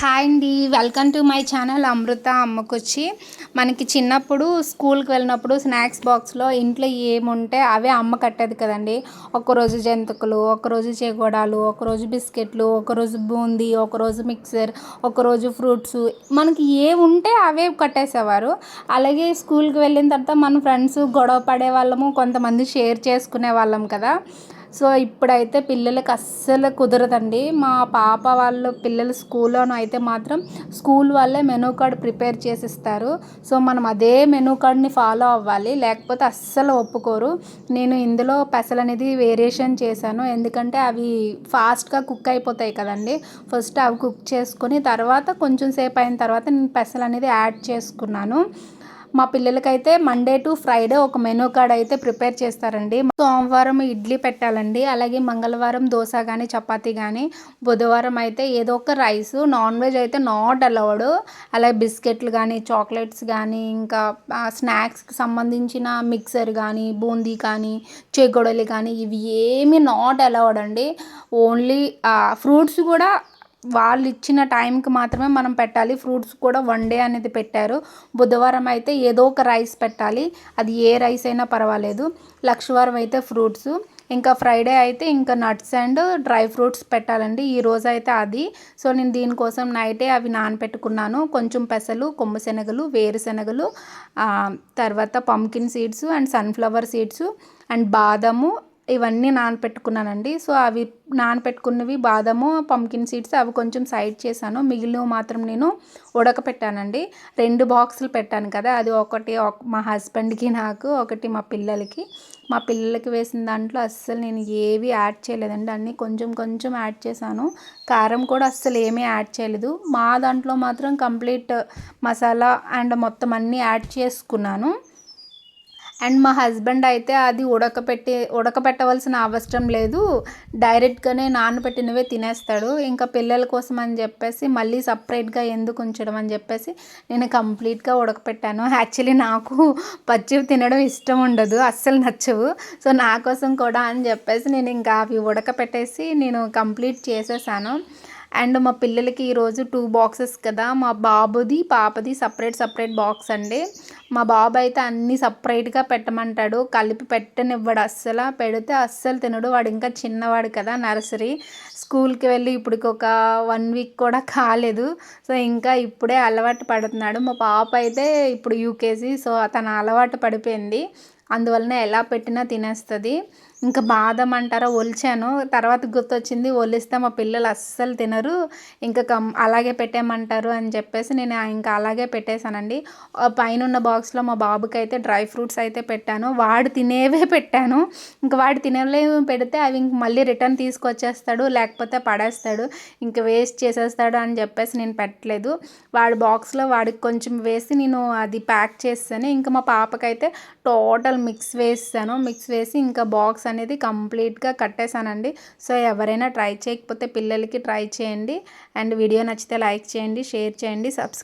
Hi అండి. Welcome to my channel Amrutha అమ్మకొచ్చి. మనకి చిన్నప్పుడు స్కూల్కి వెళ్ళినప్పుడు స్నాక్స్ బాక్స్లో ఇంట్లో ఏముంటే అవే అమ్మ కట్టేది కదండి. ఒకరోజు జంతికలు ఒకరోజు చేగోడాలు ఒకరోజు బిస్కెట్లు ఒకరోజు బూందీ ఒకరోజు మిక్సర్ ఒకరోజు ఫ్రూట్స్. మనకి ఏ ఉంటే అవే కట్టేసేవారు. అలాగే స్కూల్కి వెళ్ళిన తర్వాత మన ఫ్రెండ్స్ గొడవ పడే వాళ్ళము కొంతమంది షేర్ చేసుకునే వాళ్ళం కదా. సో ఇప్పుడైతే పిల్లలకి అస్సలు కుదరదండి. మా పాప వాళ్ళు పిల్లలు స్కూల్లోనూ అయితే మాత్రం స్కూల్ వాళ్ళే మెనూ కార్డ్ ప్రిపేర్ చేసి ఇస్తారు సో మనం అదే మెనూ కార్డ్ని ఫాలో అవ్వాలి. లేకపోతే అస్సలు ఒప్పుకోరు. నేను ఇందులో పెసలు అనేది వేరియేషన్ చేశాను. ఎందుకంటే అవి ఫాస్ట్గా కుక్ అయిపోతాయి కదండి. ఫస్ట్ అవి కుక్ చేసుకొని తర్వాత కొంచెం సేపు అయిన తర్వాత నేను పెసలు అనేది యాడ్ చేసుకున్నాను. మా పిల్లలకైతే మండే టు ఫ్రైడే ఒక మెనూ కార్డ్ అయితే ప్రిపేర్ చేస్తారండి. సోమవారం ఇడ్లీ పెట్టాలండి. అలాగే మంగళవారం దోశ కానీ చపాతీ కానీ బుధవారం అయితే ఏదో ఒక రైస్ నాన్ వెజ్ అయితే నాట్ అలౌడ్ అలాగే బిస్కెట్లు కానీ చాక్లెట్స్ కానీ ఇంకా స్నాక్స్కి సంబంధించిన మిక్సర్ కానీ బూందీ కానీ చెగొడలి కానీ ఇవి ఏమి నాట్ అలౌడ్ అండి. ఓన్లీ ఫ్రూట్స్ కూడా వాళ్ళు ఇచ్చిన టైంకి మాత్రమే మనం పెట్టాలి. ఫ్రూట్స్ కూడా వన్ డే అనేది పెట్టారు. బుధవారం అయితే ఏదో ఒక రైస్ పెట్టాలి. అది ఏ రైస్ అయినా పర్వాలేదు. లక్షవారం అయితే ఫ్రూట్స్. ఇంకా ఫ్రైడే అయితే ఇంకా నట్స్ అండ్ డ్రై ఫ్రూట్స్ పెట్టాలండి. ఈ రోజు అయితే అది. సో నేను దీనికోసం నైటే అవి నానపెట్టుకున్నాను. కొంచెం పెసలు కొమ్ము శనగలు వేరుశనగలు తర్వాత pumpkin seeds and sunflower seeds and బాదము ఇవన్నీ నానపెట్టుకున్నానండి. సో అవి నానపెట్టుకున్నవి బాదము పంకిన్ సీడ్స్ అవి కొంచెం సైడ్ చేశాను. మిగిలినవి మాత్రం నేను ఉడకపెట్టానండి. రెండు బాక్సులు పెట్టాను కదా అది ఒకటి మా హస్బెండ్కి నాకు ఒకటి మా పిల్లలకి. మా పిల్లలకి వేసిన దాంట్లో అస్సలు నేను ఏవి యాడ్ చేయలేదండి. అన్నీ కొంచెం కొంచెం యాడ్ చేశాను. కారం కూడా అస్సలు ఏమీ యాడ్ చేయలేదు. మా దాంట్లో మాత్రం కంప్లీట్ మసాలా అండ్ మొత్తం అన్నీ యాడ్ చేసుకున్నాను. అండ్ మా హస్బెండ్ అయితే అది ఉడకపెట్టి ఉడకపెట్టవలసిన అవసరం లేదు. డైరెక్ట్గానే నానబెట్టినవే తినేస్తాడు. ఇంకా పిల్లల కోసం అని చెప్పేసి మళ్ళీ సపరేట్గా ఎందుకు ఉంచడం అని చెప్పేసి నేను కంప్లీట్గా ఉడకపెట్టాను. యాక్చువల్లీ నాకు పచ్చివి తినడం ఇష్టం ఉండదు అస్సలు నచ్చవు. సో నా కోసం కూడా అని చెప్పేసి నేను ఇంకా అవి ఉడకపెట్టేసి నేను కంప్లీట్ చేసేసాను. అండ్ మా పిల్లలకి ఈరోజు టూ బాక్సెస్ కదా. మా బాబుది పాపది సపరేట్ సపరేట్ బాక్స్ అండి. మా బాబు అయితే అన్నీ సపరేట్గా పెట్టమంటాడు. కలిపి పెట్టనివ్వడు అస్సలు. పెడితే అస్సలు తినడు. వాడు ఇంకా చిన్నవాడు కదా నర్సరీ. స్కూల్కి వెళ్ళి ఇప్పటికి ఒక వన్ వీక్ కూడా కాలేదు. సో ఇంకా ఇప్పుడే అలవాటు పడుతున్నాడు. మా పాప అయితే ఇప్పుడు యూకేజీ సో తన అలవాటు పడిపోయింది. అందువలన ఎలా పెట్టినా తినేస్తుంది. ఇంకా బాదం అంటారా ఒలిచాను. తర్వాత గుర్తొచ్చింది ఒలిస్తే మా పిల్లలు అస్సలు తినరు. ఇంకా కం అలాగే పెట్టేయమంటారు అని చెప్పేసి నేను ఇంకా అలాగే పెట్టేశానండి. పైన ఉన్న బాక్స్లో మా బాబుకి అయితే డ్రై ఫ్రూట్స్ అయితే పెట్టాను. వాడు తినేవే పెట్టాను. ఇంకా వాడు తినలేవి పెడితే అవి ఇంక మళ్ళీ రిటర్న్ తీసుకొచ్చేస్తాడు లేకపోతే పడేస్తాడు. ఇంకా వేస్ట్ చేసేస్తాడు అని చెప్పేసి నేను పెట్టలేదు. వాడి బాక్స్లో వాడికి కొంచెం వేసి నేను అది ప్యాక్ చేస్తాను ఇంకా మా పాపకైతే టోటల్ మిక్స్ వేసాను మిక్స్ వేసి ఇంకా బాక్స్ అనేది కంప్లీట్గా కట్టేశానండి. సో ఎవరైనా ట్రై చేయకపోతే పిల్లలకి ట్రై చేయండి. అండ్ వీడియో నచ్చితే లైక్ చేయండి షేర్ చేయండి సబ్స్క్రైబ్